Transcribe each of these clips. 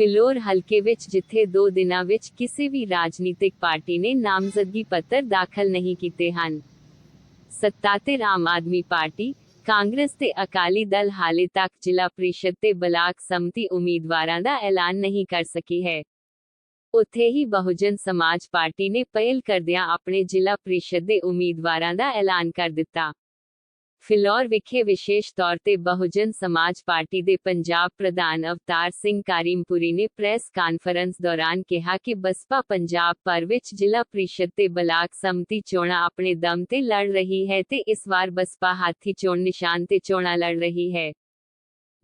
ਫਿਲੌਰ ਹਲਕੇ ਵਿੱਚ ਜਿੱਥੇ ਦੋ ਦਿਨਾਂ ਵਿੱਚ ਕਿਸੇ ਵੀ ਰਾਜਨੀਤਿਕ ਪਾਰਟੀ ਨੇ ਨਾਮਜ਼ਦਗੀ ਪੱਤਰ ਦਾਖਲ ਨਹੀਂ ਕੀਤੇ ਹਨ। ਸੱਤਾਧਿਰ ਆਮ ਆਦਮੀ ਪਾਰਟੀ, ਕਾਂਗਰਸ ਤੇ ਅਕਾਲੀ ਦਲ ਹਾਲੇ ਤੱਕ ਜ਼ਿਲ੍ਹਾ ਪ੍ਰੀਸ਼ਦ ਤੇ ਬਲਾਕ ਸਮਤੀ ਉਮੀਦਵਾਰਾਂ ਦਾ ਐਲਾਨ ਨਹੀਂ ਕਰ ਸਕੀ ਹੈ। ਉੱਥੇ ਹੀ ਬਹੁਜਨ ਸਮਾਜ ਪਾਰਟੀ ਨੇ ਪਹਿਲ ਕਰਦਿਆਂ ਆਪਣੇ ਜ਼ਿਲ੍ਹਾ ਪ੍ਰੀਸ਼ਦ ਦੇ ਉਮੀਦਵਾਰਾਂ ਦਾ ਐਲਾਨ ਕਰ ਦਿੱਤਾ। ਫਿਲੌਰ ਵਿਖੇ ਵਿਸ਼ੇਸ਼ ਤੌਰ ਤੇ ਬਹੁਜਨ ਸਮਾਜ ਪਾਰਟੀ ਦੇ ਪੰਜਾਬ ਪ੍ਰਧਾਨ ਅਵਤਾਰ ਸਿੰਘ ਕਾਰਿਮਪੁਰੀ ਨੇ ਪ੍ਰੈਸ ਕਾਨਫਰੰਸ ਦੌਰਾਨ ਕਿਹਾ ਕਿ ਬਸਪਾ ਪੰਜਾਬ ਭਰ ਵਿੱਚ ਜ਼ਿਲ੍ਹਾ ਪ੍ਰੀਸ਼ਦ ਤੇ ਬਲਾਕ ਸੰਮਤੀ ਚੋਣਾਂ ਆਪਣੇ ਦਮ ਤੇ ਲੜ ਰਹੀ ਹੈ ਤੇ ਇਸ ਵਾਰ ਬਸਪਾ ਹਾਥੀ ਚੋਣ ਨਿਸ਼ਾਨ ਤੇ ਚੋਣਾਂ ਲੜ ਰਹੀ ਹੈ।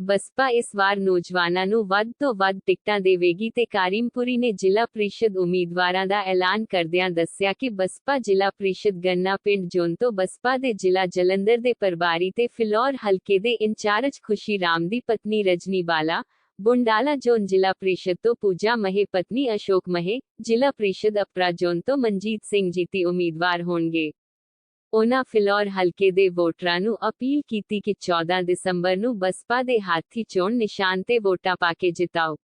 ਬਸਪਾ ਇਸ ਵਾਰ ਨੌਜਵਾਨਾਂ ਨੂੰ ਵੱਧ ਤੋਂ ਵੱਧ ਟਿਕਟਾਂ ਦੇਵੇਗੀ ਤੇ ਕਾਰਿਮਪੁਰੀ ਨੇ ਜ਼ਿਲ੍ਹਾ ਪ੍ਰੀਸ਼ਦ ਉਮੀਦਵਾਰਾਂ ਦਾ ਐਲਾਨ ਕਰਦਿਆਂ ਦੱਸਿਆ ਕਿ ਬਸਪਾ ਜ਼ਿਲ੍ਹਾ ਪ੍ਰੀਸ਼ਦ ਗੰਨਾ ਪਿੰਡ ਜੋਨ ਤੋਂ ਬਸਪਾ ਦੇ ਜ਼ਿਲ੍ਹਾ ਜਲੰਧਰ ਦੇ ਪ੍ਰਭਾਰੀ ਤੇ ਫਿਲੌਰ ਹਲਕੇ ਦੇ ਇੰਚਾਰਜ ਖੁਸ਼ੀ ਰਾਮ ਦੀ ਪਤਨੀ ਰਜਨੀ ਬਾਲਾ, ਬੁੰਡਾਲਾ ਜੋਨ ਜ਼ਿਲ੍ਹਾ ਪ੍ਰੀਸ਼ਦ ਤੋਂ ਪੂਜਾ ਮਹੇ, ਪਤਨੀ ਅਸ਼ੋਕ ਮਹੇ, ਜ਼ਿਲ੍ਹਾ ਪ੍ਰੀਸ਼ਦ ਅਪਰਾ ਜੋਨ ਤੋਂ ਮਨਜੀਤ ਸਿੰਘ ਜੀਤੀ ਉਮੀਦਵਾਰ ਹੋਣਗੇ। ਉਨ੍ਹਾਂ ਫਿਲੌਰ ਹਲਕੇ ਦੇ ਵੋਟਰਾਂ ਨੂੰ ਅਪੀਲ ਕੀਤੀ ਕਿ 14 ਦਸੰਬਰ ਨੂੰ ਬਸਪਾ ਦੇ ਹਾਥੀ ਚੋਣ ਨਿਸ਼ਾਨ ਤੇ ਵੋਟਾਂ ਪਾ ਕੇ ਜਿਤਾਓ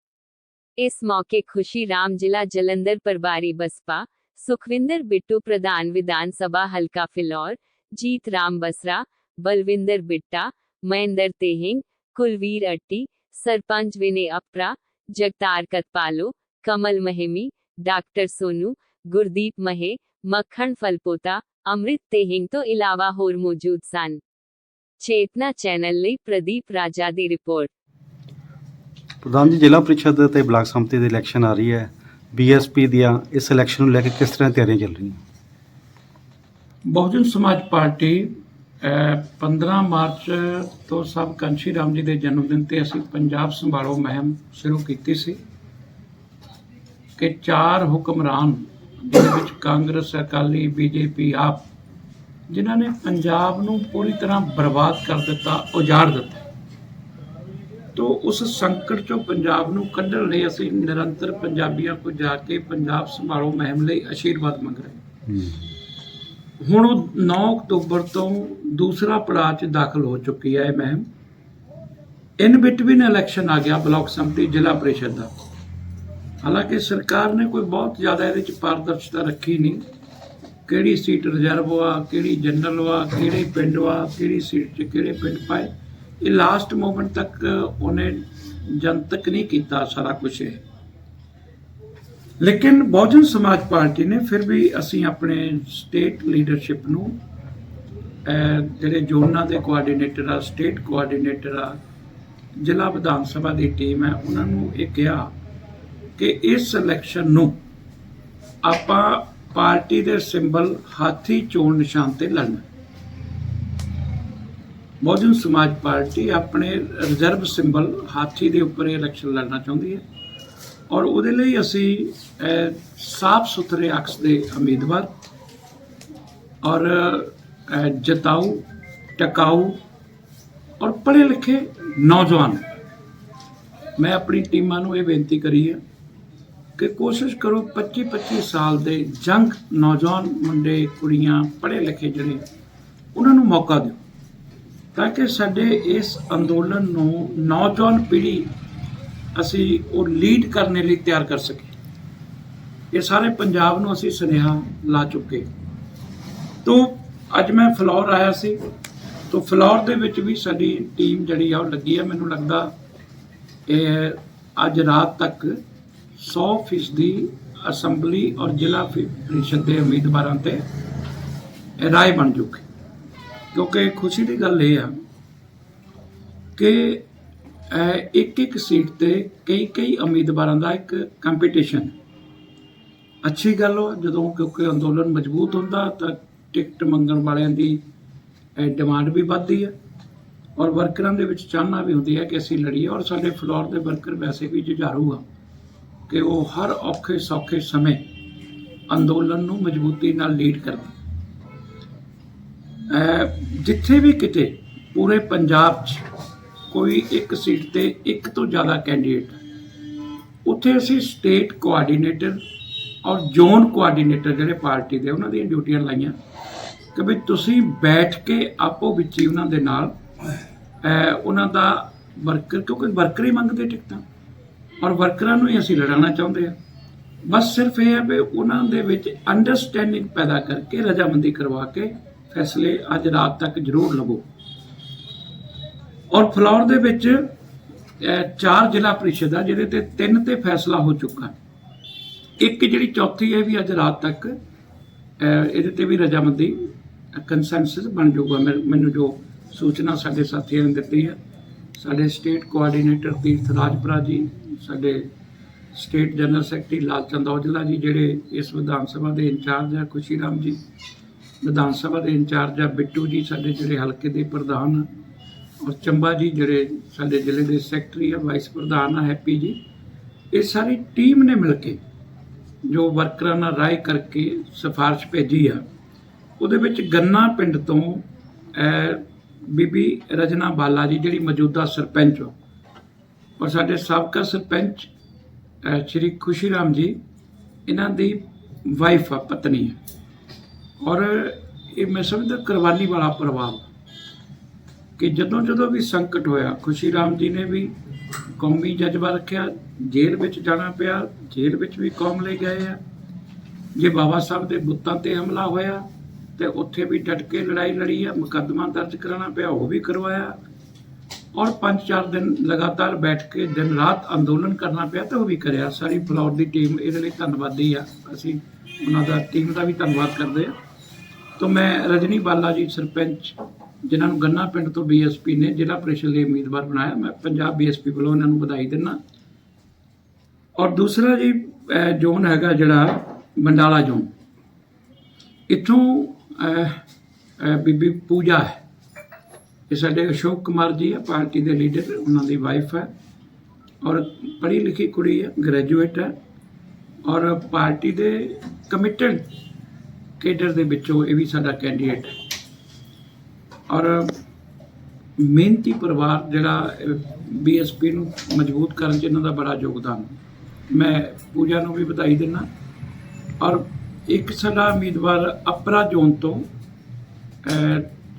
ਇਸ ਮੌਕੇ ਖੁਸ਼ੀ ਰਾਮ ਜ਼ਿਲ੍ਹਾ ਜਲੰਧਰ ਪ੍ਰਭਾਰੀ ਬਸਪਾ ਸੁਖਵਿੰਦਰ ਬਿੱਟੂ ਪ੍ਰਧਾਨ ਵਿਧਾਨ ਸਭਾ ਹਲਕਾ ਫਿਲੌਰ ਜੀਤ ਰਾਮ ਬਸਰਾ ਬਲਵਿੰਦਰ ਬਿੱਟਾ ਮਹਿੰਦਰ ਤੇਹਿੰਗ ਕੁਲਵੀਰ ਅੱਟੀ ਸਰਪੰਚ ਵਿਨੇ ਅਪਰਾ ਜਗਤਾਰ ਕਤਪਾਲੋ ਕਮਲ ਮਹਿਮੀ ਡਾਕਟਰ ਸੋਨੂ ਅੰਮ੍ਰਿਤ ਤੇਹਿੰਗ ਤੋਂ ਇਲਾਵਾ ਹੋਰ ਮੌਜੂਦ ਸਨ। ਚੇਤਨਾ ਚੈਨਲ ਲਈ ਪ੍ਰਦੀਪ ਰਾਜਾ ਦੀ ਰਿਪੋਰਟ। ਪ੍ਰਧਾਨ ਜੀ ਜ਼ਿਲ੍ਹਾ ਪ੍ਰੀਸ਼ਦ ਤੇ ਬਲਾਕ ਸੰਮਤੀ ਦੀ ਇਲੈਕਸ਼ਨ ਆ ਰਹੀ ਹੈ। ਬੀਐਸਪੀ ਦੀਆਂ ਇਸ ਇਲੈਕਸ਼ਨ ਨੂੰ ਲੈ ਕੇ ਕਿਸ ਤਰ੍ਹਾਂ ਤਿਆਰੀਆਂ ਚੱਲ ਰਹੀਆਂ? ਬਹੁਜਨ ਸਮਾਜ ਪਾਰਟੀ ਅਹ, 15 ਮਾਰਚ ਤੋਂ ਸਭ ਕੰਸ਼ੀ ਰਾਮ ਜੀ ਦੇ ਜਨਮ ਦਿਨ ਤੇ ਅਸੀਂ ਪੰਜਾਬ ਸੰਭਾਲੋ ਮੁਹਿੰਮ ਸ਼ੁਰੂ ਕੀਤੀ ਸੀ ਕਿ ਚਾਰ ਹੁਕਮਰਾਨ ਜਿਹਦੇ ਵਿੱਚ ਕਾਂਗਰਸ ਅਕਾਲੀ ਬੀਜੇਪੀ ਆਪ ਜਿਨ੍ਹਾਂ ਨੇ ਪੰਜਾਬ ਨੂੰ ਪੂਰੀ ਤਰ੍ਹਾਂ ਬਰਬਾਦ ਕਰ ਦਿੱਤਾ ਉਜਾੜ ਦਿੱਤਾ। ਤੋ ਉਸ ਸੰਕਟ ਚੋਂ ਪੰਜਾਬ ਨੂੰ ਕੱਢਣ ਲਈ ਅਸੀਂ ਨਿਰੰਤਰ ਪੰਜਾਬੀਆਂ ਕੋਲ ਜਾ ਕੇ ਪੰਜਾਬ ਸੰਭਾਲੋ ਮੁਹਿੰਮ ਲਈ ਆਸ਼ੀਰਵਾਦ ਮੰਗ ਰਹੇ। ਹੁਣ ਉਹ 9 ਅਕਤੂਬਰ ਤੋਂ ਦੂਸਰਾ ਪੜਾਅ 'ਚ ਦਾਖਲ ਹੋ ਚੁੱਕੀ ਹੈ ਇਹ ਮੁਹਿੰਮ। ਇਨ ਬਿਟਵੀਨ ਇਲੈਕਸ਼ਨ ਆ ਗਿਆ ਬਲਾਕ ਸੰਮਤੀ ਜ਼ਿਲ੍ਹਾ ਪ੍ਰੀਸ਼ਦ ਦਾ। ਹਾਲਾਂਕਿ ਸਰਕਾਰ ਨੇ ਕੋਈ ਬਹੁਤ ਜ਼ਿਆਦਾ ਇਹਦੇ 'ਚ ਪਾਰਦਰਸ਼ਤਾ ਰੱਖੀ ਨਹੀਂ। ਕਿਹੜੀ ਸੀਟ ਰਿਜ਼ਰਵ ਆ ਕਿਹੜੀ ਜਨਰਲ ਵਾ ਕਿਹੜੇ ਪਿੰਡ ਵਾ ਕਿਹੜੀ ਸੀਟ 'ਚ ਕਿਹੜੇ ਪਿੰਡ ਪਾਏ, ਇਹ ਲਾਸਟ ਮੂਮੈਂਟ ਤੱਕ ਉਹਨੇ ਜਨਤਕ ਨਹੀਂ ਕੀਤਾ ਸਾਰਾ ਕੁਝ ਇਹ। ਲੇਕਿਨ ਬਹੁਜਨ ਸਮਾਜ ਪਾਰਟੀ ਨੇ ਫਿਰ ਵੀ ਅਸੀਂ ਆਪਣੇ ਸਟੇਟ ਲੀਡਰਸ਼ਿਪ ਨੂੰ ਜਿਹੜੇ ਜ਼ੋਨਾਂ ਦੇ ਕੋਆਰਡੀਨੇਟਰ ਆ ਸਟੇਟ ਕੋਆਰਡੀਨੇਟਰ ਆ, ਜ਼ਿਲ੍ਹਾ ਵਿਧਾਨ ਸਭਾ ਦੀ ਟੀਮ ਹੈ, ਉਹਨਾਂ ਨੂੰ ਇਹ ਕਿਹਾ ਕਿ ਇਸ ਇਲੈਕਸ਼ਨ ਨੂੰ ਆਪਾਂ ਪਾਰਟੀ ਦੇ ਸਿੰਬਲ ਹਾਥੀ ਚੋਣ ਨਿਸ਼ਾਨ ਤੇ ਲੜਨਾ ਬਹੁਜਨ ਸਮਾਜ ਪਾਰਟੀ ਆਪਣੇ ਰਿਜ਼ਰਵ ਸਿੰਬਲ ਹਾਥੀ ਦੇ ਉੱਪਰ ਇਹ ਇਲੈਕਸ਼ਨ ਲੜਨਾ ਚਾਹੁੰਦੀ ਹੈ ਔਰ ਉਹਦੇ ਲਈ ਅਸੀਂ ਸਾਫ਼ ਸੁਥਰੇ ਅਕਸ ਦੇ ਉਮੀਦਵਾਰ ਔਰ ਅਹ, ਜਤਾਊ ਟਿਕਾਊ ਔਰ ਪੜ੍ਹੇ ਲਿਖੇ ਨੌਜਵਾਨ। ਮੈਂ ਆਪਣੀ ਟੀਮਾਂ ਨੂੰ ਇਹ ਬੇਨਤੀ ਕਰੀ ਹੈ ਕਿ ਕੋਸ਼ਿਸ਼ ਕਰੋ 25 25 ਸਾਲ ਦੇ ਜੰਗ ਨੌਜਵਾਨ ਮੁੰਡੇ, ਕੁੜੀਆਂ ਪੜ੍ਹੇ ਲਿਖੇ ਜਿਹੜੇ, ਉਹਨਾਂ ਨੂੰ ਮੌਕਾ ਦਿਓ। ਤਾਂ ਕਿ ਸਾਡੇ ਇਸ ਅੰਦੋਲਨ ਨੂੰ ਨੌਜਵਾਨ ਪੀੜ੍ਹੀ ਅਸੀਂ ਉਹ ਲੀਡ ਕਰਨ ਲਈ ਤਿਆਰ ਕਰ ਸਕੀਏ। ਇਹ ਸਾਰੇ ਪੰਜਾਬ ਨੂੰ ਅਸੀਂ ਸੁਨੇਹਾ ਲਾ ਚੁੱਕੇ ਤੋਂ, ਅੱਜ ਮੈਂ ਫਲੌਰ ਆਇਆ ਸੀ। ਤੋਂ, ਫਲੌਰ ਦੇ ਵਿੱਚ ਵੀ ਸਾਡੀ ਟੀਮ ਜਿਹੜੀ ਆ ਉਹ ਲੱਗੀ ਆ। ਮੈਨੂੰ ਲੱਗਦਾ ਇਹ ਅੱਜ ਰਾਤ ਤੱਕ 100% ਦੀ ਅਸੈਂਬਲੀ ਔਰ ਜ਼ਿਲ੍ਹਾ ਫੀ- ਪ੍ਰੀਸ਼ਦ ਦੇ ਉਮੀਦਵਾਰਾਂ ਤੇ ਰਾਏ ਬਣ ਚੁੱਕੀ ਕਿਉਂਕਿ ਖੁਸ਼ੀ ਦੀ ਗੱਲ ਇਹ ਆ ਕਿ ਇੱਕ ਇੱਕ ਸੀਟ ਤੇ ਕਈ ਕਈ ਉਮੀਦਵਾਰਾਂ ਦਾ ਇੱਕ ਕੰਪੀਟੀਸ਼ਨ ਅੱਛੀ ਗੱਲ ਹੋ ਜਦੋਂ ਕਿਉਂਕਿ ਅੰਦੋਲਨ ਮਜ਼ਬੂਤ ਹੁੰਦਾ ਤਾਂ ਟਿਕਟ ਮੰਗਣ ਵਾਲਿਆਂ ਦੀ ਡਿਮਾਂਡ ਵੀ ਵੱਧਦੀ ਹੈ ਔਰ ਵਰਕਰਾਂ ਦੇ ਵਿੱਚ ਚਾਹਨਾ ਵੀ ਹੁੰਦੀ ਹੈ ਕਿ ਅਸੀਂ ਲੜੀਏ। ਔਰ ਸਾਡੇ ਫਲੋਰ ਦੇ ਵਰਕਰ ਵੈਸੇ ਵੀ ਜੁਝਾਰੂ ਆ। ਕਿ ਉਹ ਹਰ ਔਖੇ ਸੌਖੇ ਸਮੇਂ ਅੰਦੋਲਨ ਨੂੰ ਮਜ਼ਬੂਤੀ ਨਾਲ ਲੀਡ ਕਰਦੇ। ਜਿੱਥੇ ਵੀ ਕਿਤੇ ਪੂਰੇ ਪੰਜਾਬ 'ਚ ਕੋਈ ਇੱਕ ਸੀਟ ਤੇ ਇੱਕ ਤੋਂ ਜ਼ਿਆਦਾ ਕੈਂਡੀਡੇਟ ਉੱਥੇ ਅਸੀਂ ਸਟੇਟ ਕੋਆਰਡੀਨੇਟਰ ਔਰ ਜ਼ੋਨ ਕੋਆਰਡੀਨੇਟਰ ਜਿਹੜੇ ਪਾਰਟੀ ਦੇ ਉਹਨਾਂ ਦੀਆਂ ਡਿਊਟੀਆਂ ਲਾਈਆਂ ਕਿ ਵੀ ਤੁਸੀਂ ਬੈਠ ਕੇ ਆਪੋ ਵਿੱਚ ਹੀ ਉਹਨਾਂ ਦੇ ਨਾਲ ਉਹਨਾਂ ਦਾ ਵਰਕਰ ਕਿਉਂਕਿ ਵਰਕਰ ਹੀ ਮੰਗਦੇ ਟਿਕਟਾਂ ਔਰ ਵਰਕਰਾਂ ਨੂੰ ਹੀ ਅਸੀਂ ਲੜਾਉਣਾ ਚਾਹੁੰਦੇ ਆ ਬਸ ਸਿਰਫ ਇਹ ਹੈ ਵੀ ਉਹਨਾਂ ਦੇ ਵਿੱਚ ਅੰਡਰਸਟੈਂਡਿੰਗ ਪੈਦਾ ਕਰਕੇ ਰਜਾਮੰਦੀ ਕਰਵਾ ਕੇ ਫੈਸਲੇ ਅੱਜ ਰਾਤ ਤੱਕ ਜ਼ਰੂਰ ਲਵੋ। ਔਰ ਫਲੌਰ ਦੇ ਵਿੱਚ ਚਾਰ ਜ਼ਿਲ੍ਹਾ ਪ੍ਰੀਸ਼ਦ ਆ, ਜਿਹਦੇ ਤੇ ਤਿੰਨ ਤੇ ਫੈਸਲਾ ਹੋ ਚੁੱਕਾ ਇੱਕ ਜਿਹੜੀ ਚੌਥੀ ਹੈ ਵੀ ਅੱਜ ਰਾਤ ਤੱਕ ਇਹਦੇ ਤੇ ਵੀ ਰਜਾਮੰਦੀ ਕੰਸੈਂਸਸ ਬਣ ਜਾਊਗਾ। ਮੈਂ- ਮੈਨੂੰ ਜੋ ਸੂਚਨਾ ਸਾਡੇ ਸਾਥੀਆਂ ਨੇ ਦਿੱਤੀ ਹੈ ਸਾਡੇ ਸਟੇਟ ਕੋਆਰਡੀਨੇਟਰ ਤੀਰਥ ਰਾਜਪੁਰਾ ਜੀ, ਸਾਡੇ state general secretary Lalchand Aujla ji, ਜਿਹੜੇ ਇਸ ਵਿਧਾਨ ਸਭਾ ਦੇ ਇੰਚਾਰਜ ਆ ਖੁਸ਼ੀ ਰਾਮ ਜੀ। ਵਿਧਾਨ ਸਭਾ ਦੇ ਇੰਚਾਰਜ ਆ, ਬਿੱਟੂ ਜੀ, ਸਾਡੇ ਜਿਹੜੇ ਹਲਕੇ ਦੇ ਪ੍ਰਧਾਨ ਔਰ ਚੰਬਾ ਜੀ, ਜਿਹੜੇ ਸਾਡੇ ਜ਼ਿਲ੍ਹੇ ਦੇ ਸੈਕਟਰੀ ਆ ਵਾਈਸ ਪ੍ਰਧਾਨ ਆ, ਹੈਪੀ ਜੀ। ਇਹ ਸਾਰੀ ਟੀਮ ਨੇ ਮਿਲ ਕੇ ਜੋ ਵਰਕਰਾਂ ਨਾਲ ਰਾਏ ਕਰਕੇ ਸਿਫਾਰਿਸ਼ ਭੇਜੀ ਆ, ਉਹਦੇ ਵਿੱਚ ਗੰਨਾ ਪਿੰਡ ਤੋਂ ਬੀਬੀ ਰਜਨਾ ਬਾਲਾ ਜੀ, ਜਿਹੜੀ ਮੌਜੂਦਾ ਸਰਪੰਚ ਹੋ। ਔਰ ਸਾਡੇ ਸਾਬਕਾ ਸਰਪੰਚ ਸ਼੍ਰੀ ਖੁਸ਼ੀ ਰਾਮ ਜੀ, ਇਹਨਾਂ ਦੀ ਵਾਈਫ ਆ, ਪਤਨੀ ਹੈ ਔਰ ਇਹ ਮੈਂ ਸਮਝਦਾ ਕਰਵਾਲੀ ਵਾਲਾ ਪ੍ਰਭਾਵ ਕਿ ਜਦੋਂ ਜਦੋਂ ਵੀ ਸੰਕਟ ਹੋਇਆ ਖੁਸ਼ੀ ਰਾਮ ਜੀ ਨੇ ਵੀ ਕੌਮੀ ਜਜ਼ਬਾ ਰੱਖਿਆ, ਜੇਲ੍ਹ ਵਿੱਚ ਜਾਣਾ ਪਿਆ, ਜੇਲ੍ਹ ਵਿੱਚ ਵੀ ਕੌਮ ਲਈ ਗਏ ਆ। ਜੇ ਬਾਬਾ ਸਾਹਿਬ ਦੇ ਬੁੱਤਾਂ ਤੇ ਹਮਲਾ ਹੋਇਆ ਤੇ ਉੱਥੇ ਵੀ ਡਟ ਕੇ ਲੜਾਈ ਲੜੀ ਆ, ਮੁਕੱਦਮਾ ਦਰਜ ਕਰਾਉਣਾ ਪਿਆ, ਉਹ ਵੀ ਕਰਵਾਇਆ। ਔਰ ਪੰਜ ਚਾਰ ਦਿਨ ਲਗਾਤਾਰ ਬੈਠ ਕੇ ਦਿਨ ਰਾਤ ਅੰਦੋਲਨ ਕਰਨਾ ਪਿਆ ਤੇ ਉਹ ਵੀ ਕਰਿਆ। ਸਾਰੀ ਫਲੌਰ ਦੀ ਟੀਮ ਇਹਦੇ ਲਈ ਧੰਨਵਾਦੀ ਆ। ਅਸੀਂ ਉਹਨਾਂ ਦਾ, ਟੀਮ ਦਾ ਵੀ ਧੰਨਵਾਦ ਕਰਦੇ ਆ। ਤੋਂ ਮੈਂ ਰਜਨੀ ਬਾਲਾ ਜੀ ਸਰਪੰਚ, ਜਿਨ੍ਹਾਂ ਨੂੰ ਗੰਨਾ ਪਿੰਡ ਤੋਂ ਬੀਐਸਪੀ ਨੇ ਜ਼ਿਲ੍ਹਾ ਪ੍ਰੀਸ਼ਦ ਲਈ ਉਮੀਦਵਾਰ ਬਣਾਇਆ, ਮੈਂ ਪੰਜਾਬ ਬੀਐਸਪੀ ਵੱਲੋਂ ਇਹਨਾਂ ਨੂੰ ਵਧਾਈ ਦਿੰਦਾ। ਔਰ ਦੂਸਰਾ ਜੀ ਜ਼ੋਨ ਹੈਗਾ ਜਿਹੜਾ, ਮੰਡਾਲਾ ਜ਼ੋਨ। ਇੱਥੋਂ ਬੀਬੀ ਪੂਜਾ ਹੈ। ਇਹ ਸਾਡੇ ਅਸ਼ੋਕ ਕੁਮਾਰ ਜੀ ਆ ਪਾਰਟੀ ਦੇ ਲੀਡਰ, ਉਹਨਾਂ ਦੀ ਵਾਈਫ ਹੈ। ਔਰ ਪੜ੍ਹੀ ਲਿਖੀ ਕੁੜੀ ਹੈ ਗ੍ਰੈਜੂਏਟ ਹੈ। ਔਰ ਪਾਰਟੀ ਦੇ ਕਮਿਟਡ ਕੇਡਰ ਦੇ ਵਿੱਚੋਂ ਇਹ ਵੀ ਸਾਡਾ ਕੈਂਡੀਡੇਟ ਹੈ। ਔਰ ਮਿਹਨਤੀ ਪਰਿਵਾਰ ਜਿਹੜਾ ਬੀਐਸਪੀ ਨੂੰ ਮਜ਼ਬੂਤ ਕਰਨ 'ਚ ਇਹਨਾਂ ਦਾ ਬੜਾ ਯੋਗਦਾਨ ਮੈਂ ਪੂਜਾ ਨੂੰ ਵੀ ਵਧਾਈ ਦਿੰਦਾ। ਔਰ ਇੱਕ ਸਾਡਾ ਉਮੀਦਵਾਰ ਅਪਰਾ ਜ਼ੋਨ ਤੋਂ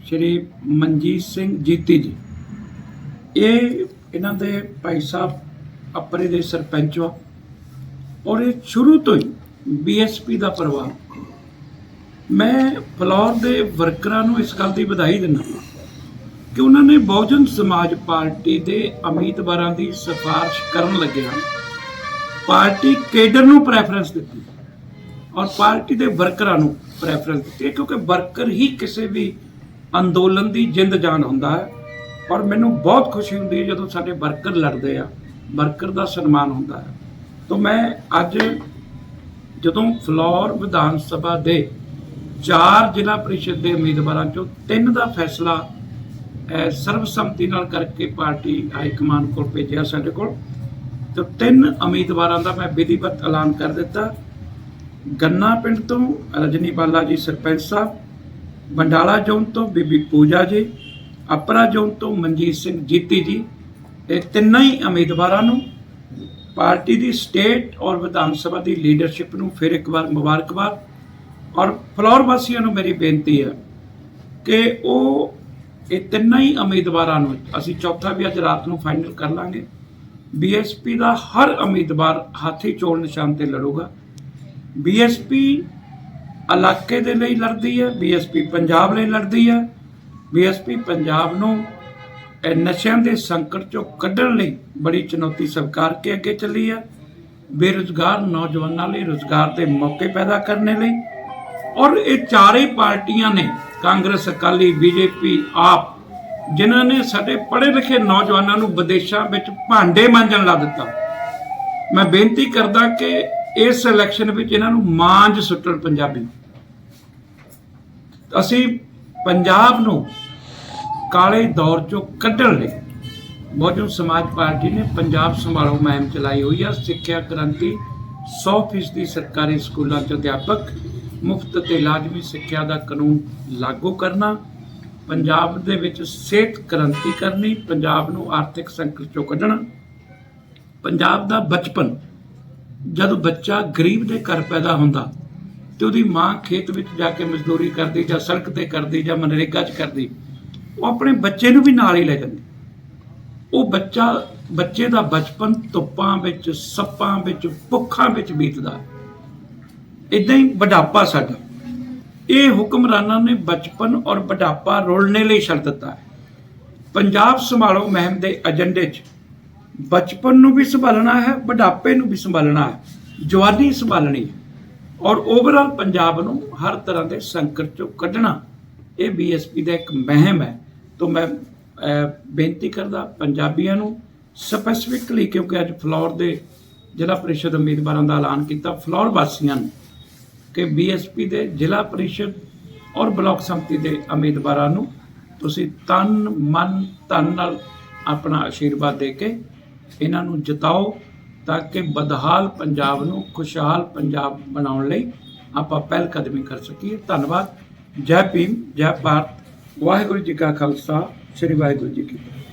ਸ਼੍ਰੀ ਮਨਜੀਤ ਸਿੰਘ ਜੀਤੀ ਜੀ। ਇਹ ਇਹਨਾਂ ਦੇ ਭਾਈ ਸਾਹਿਬ ਅਪਰੇ ਦੇ ਸਰਪੰਚ ਆ ਔਰ ਇਹ ਸ਼ੁਰੂ ਤੋਂ ਹੀ ਬੀਐਸਪੀ ਦਾ ਪਰਿਵਾਰ। ਮੈਂ ਫਲੌਰ ਦੇ ਵਰਕਰਾਂ ਨੂੰ ਇਸ ਗੱਲ ਦੀ ਵਧਾਈ ਦਿੰਦਾ ਕਿ ਉਹਨਾਂ ਨੇ ਬਹੁਜਨ ਸਮਾਜ ਪਾਰਟੀ ਦੇ ਉਮੀਦਵਾਰਾਂ ਦੀ ਸਿਫਾਰਿਸ਼ ਕਰਨ ਲੱਗੇ ਹਨ ਪਾਰਟੀ ਕੇਡਰ ਨੂੰ ਪ੍ਰੈਫਰੈਂਸ ਦਿੱਤੀ। ਔਰ ਪਾਰਟੀ ਦੇ ਵਰਕਰਾਂ ਨੂੰ ਪ੍ਰੈਫਰੈਂਸ ਦਿੱਤੀ ਹੈ, ਕਿਉਂਕਿ ਵਰਕਰ ਹੀ ਕਿਸੇ ਵੀ ਅੰਦੋਲਨ ਦੀ ਜਿੰਦ ਜਾਨ ਹੁੰਦਾ ਹੈ। ਔਰ ਮੈਨੂੰ ਬਹੁਤ ਖੁਸ਼ੀ ਹੁੰਦੀ ਹੈ ਜਦੋਂ ਸਾਡੇ ਵਰਕਰ ਲੜਦੇ ਆ, ਵਰਕਰ ਦਾ ਸਨਮਾਨ ਹੁੰਦਾ ਹੈ। ਤਾਂ ਮੈਂ ਅੱਜ ਜਦੋਂ ਫਲੋਰ ਵਿਧਾਨ ਸਭਾ ਦੇ ਚਾਰ ਜ਼ਿਲ੍ਹਾ ਪ੍ਰੀਸ਼ਦ ਦੇ ਉਮੀਦਵਾਰਾਂ ਚੋਂ ਤਿੰਨ ਦਾ ਫੈਸਲਾ ਸਰਬਸੰਮਤੀ ਨਾਲ ਕਰਕੇ ਪਾਰਟੀ ਹਾਈ ਕਮਾਂਡ ਕੋਲ ਭੇਜਿਆ ਸਾਡੇ ਕੋਲ, ਤੇ ਤਿੰਨ ਉਮੀਦਵਾਰਾਂ ਦਾ ਮੈਂ ਵਿਧੀਵਤ ਐਲਾਨ ਕਰ ਦਿੱਤਾ। ਗੰਨਾ ਪਿੰਡ ਤੋਂ ਰਜਨੀ ਬਾਲਾ ਜੀ, ਸਰਪੰਚ ਸਾਹਿਬ, ਬੰਡਾਲਾ ਜ਼ੋਨ ਤੋਂ ਬੀਬੀ ਪੂਜਾ ਜੀ, ਅਪਰਾ ਜ਼ੋਨ ਤੋਂ ਮਨਜੀਤ ਸਿੰਘ ਜੀਤੀ ਜੀ, ਇਹ ਤਿੰਨਾਂ ਹੀ ਉਮੀਦਵਾਰਾਂ ਨੂੰ ਪਾਰਟੀ ਦੀ ਸਟੇਟ ਔਰ ਵਿਧਾਨ ਸਭਾ ਦੀ ਲੀਡਰਸ਼ਿਪ ਨੂੰ ਫਿਰ ਇੱਕ ਵਾਰ ਮੁਬਾਰਕਬਾਦ। ਔਰ ਫਲੋਰ ਵਾਸੀਆਂ ਨੂੰ ਮੇਰੀ ਬੇਨਤੀ ਹੈ ਕਿ ਉਹ ਇਹ ਤਿੰਨਾਂ ਹੀ ਉਮੀਦਵਾਰਾਂ ਨੂੰ, ਅਸੀਂ ਚੌਥਾ ਵੀ ਅੱਜ ਰਾਤ ਨੂੰ ਫਾਈਨਲ ਕਰ ਲਾਂਗੇ। ਬੀਐਸਪੀ ਦਾ ਹਰ ਉਮੀਦਵਾਰ ਹਾਥੀ ਚੋਣ ਨਿਸ਼ਾਨ ਤੇ ਲੜੂਗਾ। ਬੀਐਸਪੀ ਇਲਾਕੇ ਦੇ ਲਈ ਲੜਦੀ ਹੈ ਬੀਐਸਪੀ ਪੰਜਾਬ ਲਈ ਲੜਦੀ ਹੈ ਬੀਐਸਪੀ ਪੰਜਾਬ ਨੂੰ ਇਹ ਨਸ਼ਿਆਂ ਦੇ ਸੰਕਟ ਚੋਂ ਕੱਢਣ ਲਈ ਬੜੀ ਚੁਣੌਤੀ ਸਵੀਕਾਰ ਕੇ ਅੱਗੇ ਚੱਲੀ ਹੈ ਬੇਰੁਜ਼ਗਾਰ ਨੌਜਵਾਨਾਂ ਲਈ ਰੁਜ਼ਗਾਰ ਦੇ ਮੌਕੇ ਪੈਦਾ ਕਰਨ ਲਈ ਔਰ ਇਹ ਚਾਰੇ ਪਾਰਟੀਆਂ ਨੇ, ਕਾਂਗਰਸ, ਅਕਾਲੀ ਬੀਜੇਪੀ ਆਪ, ਜਿਨ੍ਹਾਂ ਨੇ ਸਾਡੇ ਪੜ੍ਹੇ ਲਿਖੇ ਨੌਜਵਾਨਾਂ ਨੂੰ ਵਿਦੇਸ਼ਾਂ ਵਿੱਚ ਭਾਂਡੇ ਮਾਂਜਣ ਲਾ ਦਿੱਤਾ। ਮੈਂ ਬੇਨਤੀ ਕਰਦਾ ਕਿ ਇਸ ਇਲੈਕਸ਼ਨ ਵਿੱਚ ਇਹਨਾਂ ਨੂੰ ਮਾਂਜ ਸੁੱਟਣ ਪੰਜਾਬੀ ਅਸੀਂ ਪੰਜਾਬ ਨੂੰ ਕਾਲੇ ਦੌਰ ਚੋਂ ਕੱਢਣ ਲਈ ਬਹੁਜਨ ਸਮਾਜ ਪਾਰਟੀ ਨੇ ਪੰਜਾਬ ਸੰਭਾਲੋ ਮੁਹਿੰਮ ਚਲਾਈ ਹੋਈ ਹੈ ਸਿੱਖਿਆ ਕ੍ਰਾਂਤੀ 100% ਸਰਕਾਰੀ ਸਕੂਲਾਂ 'ਚ ਅਧਿਆਪਕ, ਮੁਫਤ ਤੇ ਲਾਜ਼ਮੀ ਸਿੱਖਿਆ ਦਾ ਕਾਨੂੰਨ ਲਾਗੂ ਕਰਨਾ, ਪੰਜਾਬ ਦੇ ਵਿੱਚ ਸਿਹਤ ਕ੍ਰਾਂਤੀ ਕਰਨੀ, ਪੰਜਾਬ ਨੂੰ ਆਰਥਿਕ ਸੰਕਟ ਚੋਂ ਕੱਢਣਾ, ਪੰਜਾਬ ਦਾ ਬਚਪਨ ਜਦ ਬੱਚਾ ਗਰੀਬ ਦੇ ਘਰ ਪੈਦਾ ਹੁੰਦਾ ਤੇ ਉਹਦੀ ਮਾਂ ਖੇਤ ਵਿੱਚ ਜਾ ਕੇ ਮਜ਼ਦੂਰੀ ਕਰਦੀ ਜਾਂ ਸੜਕ ਤੇ ਕਰਦੀ ਜਾਂ ਮਨਰੇਗਾ 'ਚ ਕਰਦੀ, ਉਹ ਆਪਣੇ ਬੱਚੇ ਨੂੰ ਵੀ ਨਾਲ ਹੀ ਲੈ ਜਾਂਦੀ। ਉਹ ਬੱਚਾ, ਬੱਚੇ ਦਾ ਬਚਪਨ ਧੁੱਪਾਂ ਵਿੱਚ, ਸੱਪਾਂ ਵਿੱਚ, ਭੁੱਖਾਂ ਵਿੱਚ ਬੀਤਦਾ ਇਦਾਂ ਹੀ ਬੁਢਾਪਾ ਸਾਡਾ। ਇਹ ਹੁਕਮਰਾਨਾਂ ਨੇ ਬਚਪਨ ਔਰ ਬੁਢਾਪਾ ਰੋਲਣੇ ਲਈ ਛੱਡ ਦਿੱਤਾ ਹੈ। ਪੰਜਾਬ ਸੰਭਾਲੋ ਮੁਹਿੰਮ ਦੇ ਏਜੰਡੇ 'ਚ ਬਚਪਨ ਨੂੰ ਵੀ ਸੰਭਾਲਣਾ ਹੈ, ਬੁਢਾਪੇ ਨੂੰ ਵੀ ਸੰਭਾਲਣਾ ਹੈ, ਜਵਾਨੀ ਸੰਭਾਲਣੀ ਹੈ। ਔਰ ਓਵਰਆਲ ਪੰਜਾਬ ਨੂੰ ਹਰ ਤਰ੍ਹਾਂ ਦੇ ਸੰਕਟ ਚੋਂ ਕੱਢਣਾ, ਇਹ ਬੀਐਸਪੀ ਦਾ ਇੱਕ ਮਹਿਮ ਹੈ। ਤੋਂ ਮੈਂ ਬੇਨਤੀ ਕਰਦਾ ਪੰਜਾਬੀਆਂ ਨੂੰ ਸਪੈਸੀਫਿਕਲੀ ਕਿਉਂਕਿ ਅੱਜ ਫਲੋਰ ਦੇ ਜ਼ਿਲ੍ਹਾ ਪ੍ਰੀਸ਼ਦ ਉਮੀਦਵਾਰਾਂ ਦਾ ਐਲਾਨ ਕੀਤਾ, ਫਲੋਰ ਵਾਸੀਆਂ ਨੂੰ ਕਿ ਬੀਐਸਪੀ ਦੇ ਜ਼ਿਲ੍ਹਾ ਪ੍ਰੀਸ਼ਦ ਔਰ ਬਲਾਕ ਸੰਮਤੀ ਦੇ ਉਮੀਦਵਾਰਾਂ ਨੂੰ ਤੁਸੀਂ ਤਨ, ਮਨ, ਧਨ ਨਾਲ ਆਪਣਾ ਆਸ਼ੀਰਵਾਦ ਦੇ ਕੇ ਇਹਨਾਂ ਨੂੰ ਜਿਤਾਓ ਤਾਂ ਕਿ ਬਦਹਾਲ ਪੰਜਾਬ ਨੂੰ ਖੁਸ਼ਹਾਲ ਪੰਜਾਬ ਬਣਾਉਣ ਲਈ ਆਪਾਂ ਪਹਿਲ ਕਦਮੀ ਕਰ ਸਕੀਏ। ਧੰਨਵਾਦ। ਜੈ ਭੀਮ, ਜੈ ਭਾਰਤ। ਵਾਹਿਗੁਰੂ ਜੀ ਕਾ ਖਾਲਸਾ। ਸ੍ਰੀ ਵਾਹਿਗੁਰੂ ਜੀ ਕੀ ਫਤਿਹ।